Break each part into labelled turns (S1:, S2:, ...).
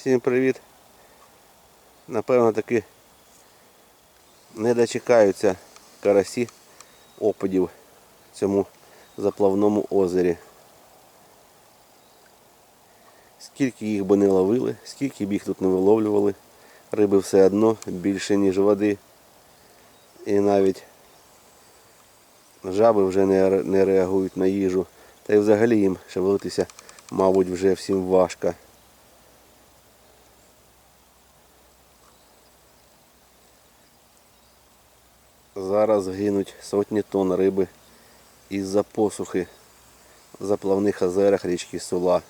S1: Всім привіт. Напевно таки не дочекаються карасі опадів цьому заплавному озері. Скільки їх би не ловили, скільки б їх тут не виловлювали, риби все одно більше, ніж води. І навіть жаби вже не, не реагують на їжу. Та й взагалі їм шевелитися, мабуть, вже всім важко. Зараз гинуть сотні тонн риби із-за посухи в заплавних озерах річки Сула.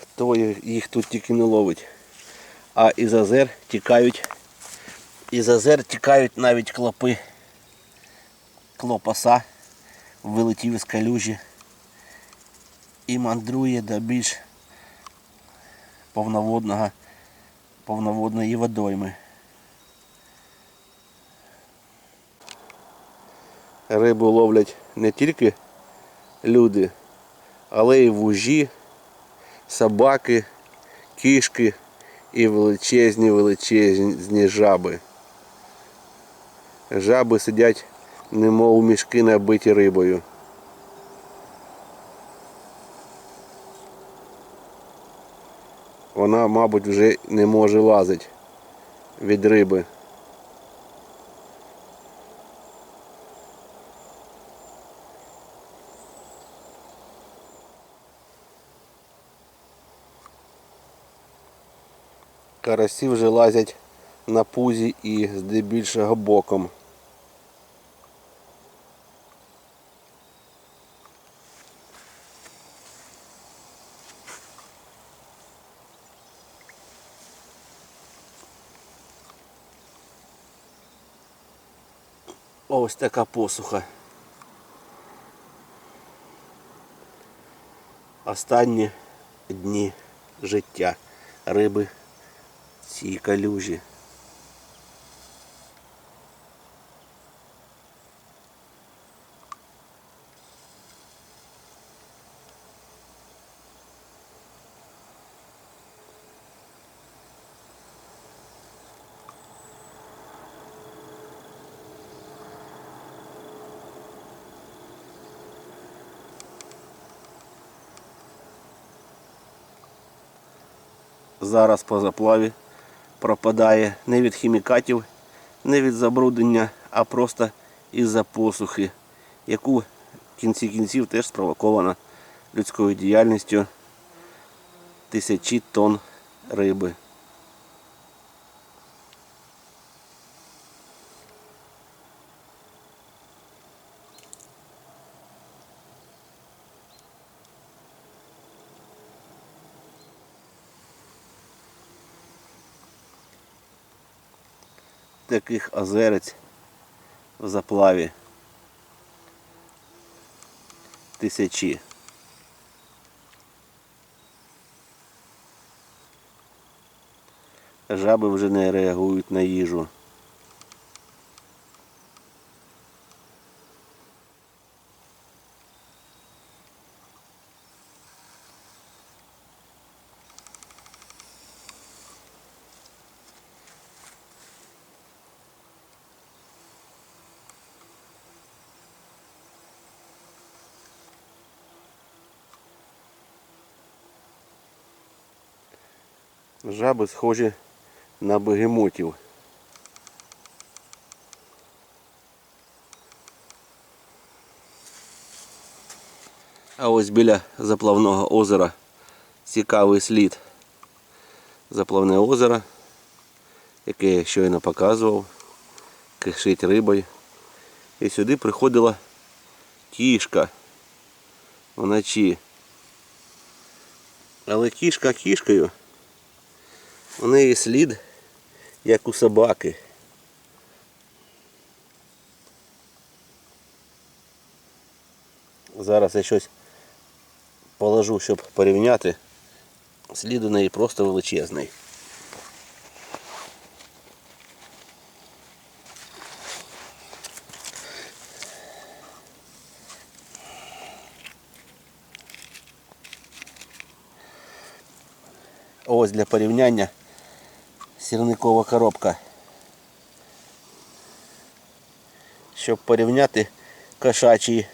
S1: Хто їх тут тільки не ловить. А із озер тікають. Із озер тікають навіть клопи. Клопаса вилетів із калюжі і мандрує до більш повноводного повноводної водойми. Рибу ловлять не тільки люди, але й вужі, собаки, кішки і величезні величезні жаби. Жаби сидять, немов мішки набиті рибою. Вона, мабуть, вже не може лазити від риби. Карасі вже лазять на пузі і здебільшого боком. Ось така посуха. Останні дні життя риби ці калюжі. Зараз по заплаві пропадає не від хімікатів, не від забруднення, а просто із-за посухи, яку в кінці кінців теж спровокована людською діяльністю тисячі тонн риби. Таких озерець в заплаві. Тисячі. Жаби вже не реагують на їжу. Жаби схожі на бегемотів. А ось біля заплавного озера цікавий слід. Заплавне озеро, яке я щойно показував, кишить рибою. І сюди приходила кішка вночі. Але кішка кішкою. У неї слід, як у собаки. Зараз я щось положу, щоб порівняти. Слід у неї просто величезний. Ось для порівняння сірникова коробка. Щоб порівняти кошачий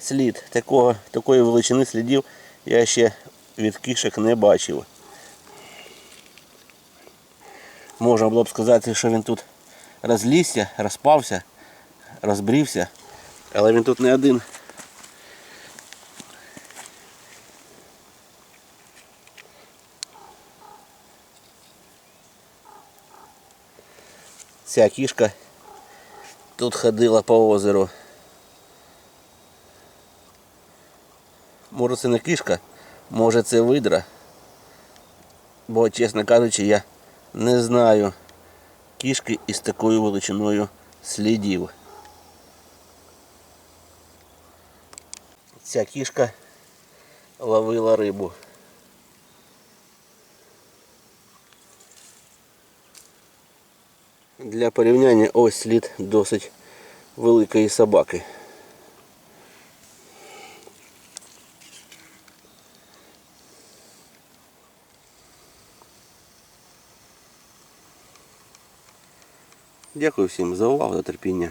S1: слід. Такого, такої величини слідів я ще від кішок не бачив. Можна було б сказати, що він тут розлізся, розпався, розбрівся, але він тут не один. Ця кішка тут ходила по озеру. Може це не кішка, може це видра. Бо, чесно кажучи, я не знаю кішки із такою величиною слідів. Ця кішка ловила рибу. Для порівняння ось слід досить великої собаки. Дякую всім за увагу та терпіння.